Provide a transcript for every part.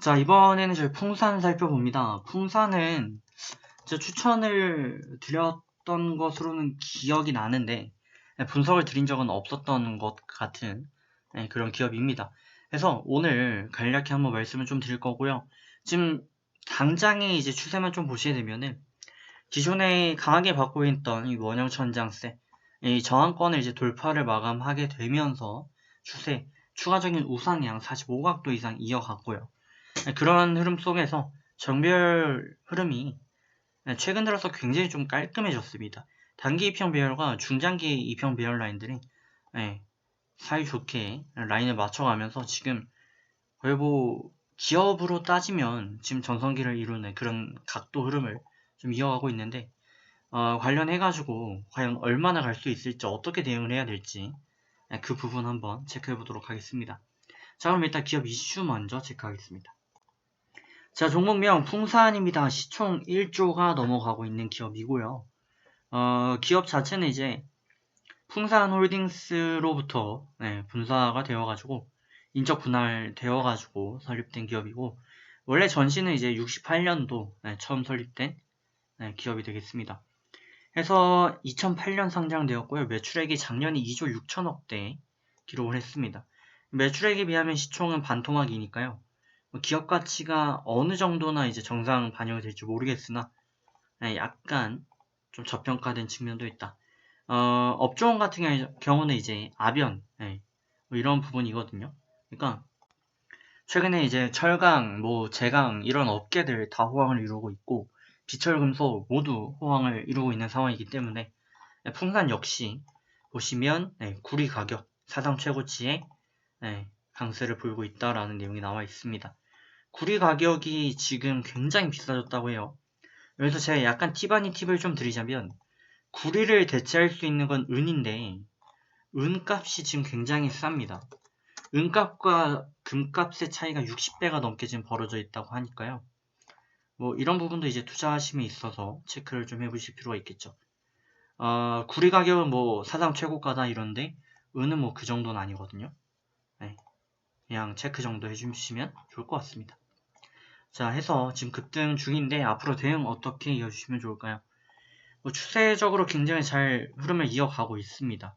자, 이번에는 저희 풍산 살펴봅니다. 풍산은 제 추천을 드렸던 것으로는 기억이 나는데 네, 분석을 드린 적은 없었던 것 같은 네, 그런 기업입니다. 그래서 오늘 간략히 한번 말씀을 좀 드릴 거고요. 지금 당장의 이제 추세만 좀 보시게 되면은 기존에 강하게 받고 있던 이 원형 천장세 이 저항권을 이제 돌파를 마감하게 되면서 추세 추가적인 우상향 45각도 이상 이어갔고요. 네, 그런 흐름 속에서 정별 흐름이 네, 최근 들어서 굉장히 좀 깔끔해졌습니다. 단기 이평 배열과 중장기 이평 배열 라인들이 네, 사이좋게 라인을 맞춰가면서 지금 거의 뭐 기업으로 따지면 지금 전성기를 이루는 그런 각도 흐름을 좀 이어가고 있는데 어, 관련해가지고 과연 얼마나 갈 수 있을지 어떻게 대응을 해야 될지 네, 그 부분 한번 체크해 보도록 하겠습니다. 자 그럼 일단 기업 이슈 먼저 체크하겠습니다. 자 종목명 풍산입니다. 시총 1조가 넘어가고 있는 기업이고요. 어, 기업 자체는 이제 풍산 홀딩스로부터 네, 분사가 되어가지고 인적 분할 되어가지고 설립된 기업이고 원래 전시는 이제 68년도 처음 설립된 네, 기업이 되겠습니다. 해서 2008년 상장되었고요. 매출액이 작년에 2조 6천억대 기록을 했습니다. 매출액에 비하면 시총은 반토막이니까요. 뭐 기업 가치가 어느 정도나 이제 정상 반영이 될지 모르겠으나 네, 약간 좀 저평가된 측면도 있다. 어, 업종 같은 경우는 이제 아변 네, 뭐 이런 부분이거든요. 그러니까 최근에 이제 철강, 뭐 제강 이런 업계들 다 호황을 이루고 있고 비철금속 모두 호황을 이루고 있는 상황이기 때문에 네, 풍산 역시 보시면 네, 구리 가격 사상 최고치에 네, 강세를 보이고 있다라는 내용이 나와 있습니다. 구리 가격이 지금 굉장히 비싸졌다고 해요. 여기서 제가 약간 팁 아닌 팁을 좀 드리자면 구리를 대체할 수 있는 건 은인데 은값이 지금 굉장히 쌉니다. 은값과 금값의 차이가 60배가 넘게 지금 벌어져 있다고 하니까요. 뭐 이런 부분도 이제 투자하심에 있어서 체크를 좀 해보실 필요가 있겠죠. 어, 구리 가격은 뭐 사상 최고가다 이런데 은은 뭐 그 정도는 아니거든요. 네. 그냥 체크 정도 해주시면 좋을 것 같습니다. 자 해서 지금 급등 중인데 앞으로 대응 어떻게 이어주시면 좋을까요? 뭐 추세적으로 굉장히 잘 흐름을 이어가고 있습니다.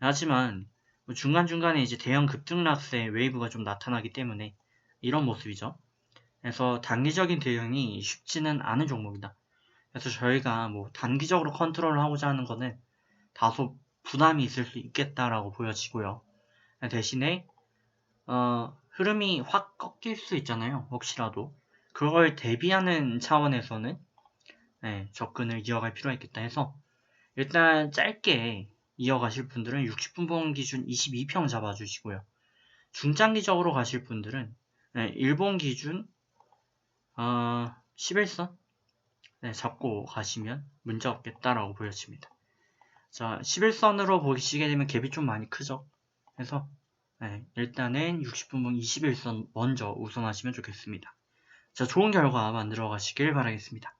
하지만 뭐 중간중간에 이제 대형 급등락세 웨이브가 좀 나타나기 때문에 이런 모습이죠. 그래서 단기적인 대응이 쉽지는 않은 종목이다. 그래서 저희가 뭐 단기적으로 컨트롤을 하고자 하는 거는 다소 부담이 있을 수 있겠다라고 보여지고요. 대신에 어, 흐름이 확 꺾일 수 있잖아요. 혹시라도 그걸 대비하는 차원에서는 네, 접근을 이어갈 필요가 있겠다 해서 일단 짧게 이어가실 분들은 60분봉 기준 22평 잡아주시고요. 중장기적으로 가실 분들은 네, 일본 기준 어, 11선 네, 잡고 가시면 문제 없겠다라고 보여집니다. 자, 11선으로 보시게 되면 갭이 좀 많이 크죠. 그래서 네, 일단은 60분봉 21선 먼저 우선하시면 좋겠습니다. 자, 좋은 결과 만들어 가시길 바라겠습니다.